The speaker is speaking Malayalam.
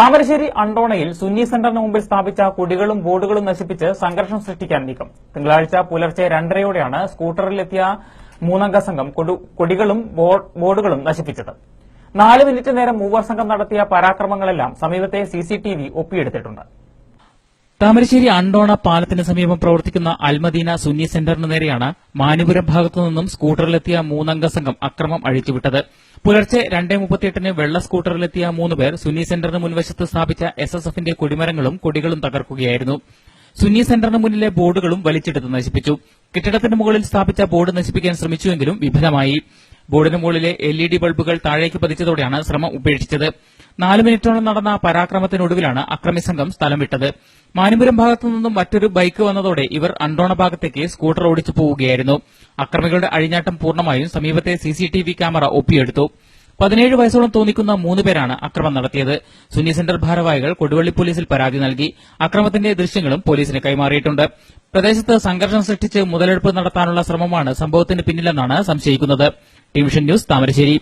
താമരശ്ശേരി അണ്ടോണയിൽ സുന്നി സെന്ററിന് മുമ്പിൽ സ്ഥാപിച്ച കുടികളും ബോർഡുകളും നശിപ്പിച്ച് സംഘർഷം സൃഷ്ടിക്കാൻ നീക്കം. തിങ്കളാഴ്ച പുലർച്ചെ രണ്ടരയോടെയാണ് സ്കൂട്ടറിലെത്തിയ മൂന്നംഗ സംഘം കൊടു- കൊടികളും ബോർഡുകളും നശിപ്പിച്ചത്. നാല് മിനിറ്റ് നേരം മൂവർ സംഘം നടത്തിയ പരാക്രമങ്ങളെല്ലാം സമീപത്തെ സിസിടിവി ഒപ്പിയെടുത്തിട്ടുണ്ട്. താമരശ്ശേരി അണ്ടോണ പാലത്തിന് സമീപം പ്രവർത്തിക്കുന്ന അൽമദീന സുന്നി സെന്ററിന് നേരെയാണ് മാനുപുരം ഭാഗത്തു നിന്നും സ്കൂട്ടറിലെത്തിയ മൂന്നംഗ സംഘം അക്രമം അഴിച്ചുവിട്ടത്. പുലർച്ചെ രണ്ടേ മുപ്പത്തിയെട്ടിന് വെള്ള സ്കൂട്ടറിലെത്തിയ മൂന്നുപേർ സുന്നി സെന്ററിന് മുൻവശത്ത് സ്ഥാപിച്ച എസ് എസ് എഫിന്റെ കൊടിമരങ്ങളും കൊടികളും തകർക്കുകയായിരുന്നു. സുന്നി സെന്ററിന് മുന്നിലെ ബോർഡുകളും വലിച്ചെടുത്ത് നശിപ്പിച്ചു. കെട്ടിടത്തിന് മുകളിൽ സ്ഥാപിച്ച ബോർഡ് നശിപ്പിക്കാൻ ശ്രമിച്ചുവെങ്കിലും വിഫലമായി. ബോർഡിന് മുകളിലെ എൽ ഇ ഡി ബൾബുകൾ താഴേക്ക് പതിച്ചതോടെയാണ് ശ്രമം ഉപേക്ഷിച്ചത്. നാല് മിനിറ്റോളം നടന്ന പരാക്രമത്തിനൊടുവിലാണ് അക്രമി സംഘം സ്ഥലം വിട്ടത് മാനുപുരം ഭാഗത്തു നിന്നും മറ്റൊരു ബൈക്ക് വന്നതോടെ ഇവർ അണ്ടോണ ഭാഗത്തേക്ക് സ്കൂട്ടർ ഓടിച്ചു പോവുകയായിരുന്നു. അക്രമികളുടെ അഴിഞ്ഞാട്ടം പൂർണമായും സമീപത്തെ സിസിടിവി ക്യാമറ ഒപ്പിയെടുത്തു. പതിനേഴ് വയസ്സോളം തോന്നിക്കുന്ന മൂന്ന് പേരാണ് അക്രമം നടത്തിയത്. സുനി സെന്റർ ഭാരവാഹികൾ കൊടുവള്ളി പോലീസിൽ പരാതി നൽകി. അക്രമത്തിന്റെ ദൃശ്യങ്ങളും പോലീസിന് കൈമാറിയിട്ടുണ്ട്. പ്രദേശത്ത് സംഘർഷം സൃഷ്ടിച്ച് മുതലെടുപ്പ് നടത്താനുള്ള ശ്രമമാണ് സംഭവത്തിന് പിന്നിലെന്നാണ് സംശയിക്കുന്നത്. ടിവിഷൻ ന്യൂസ് താമരശ്ശേരി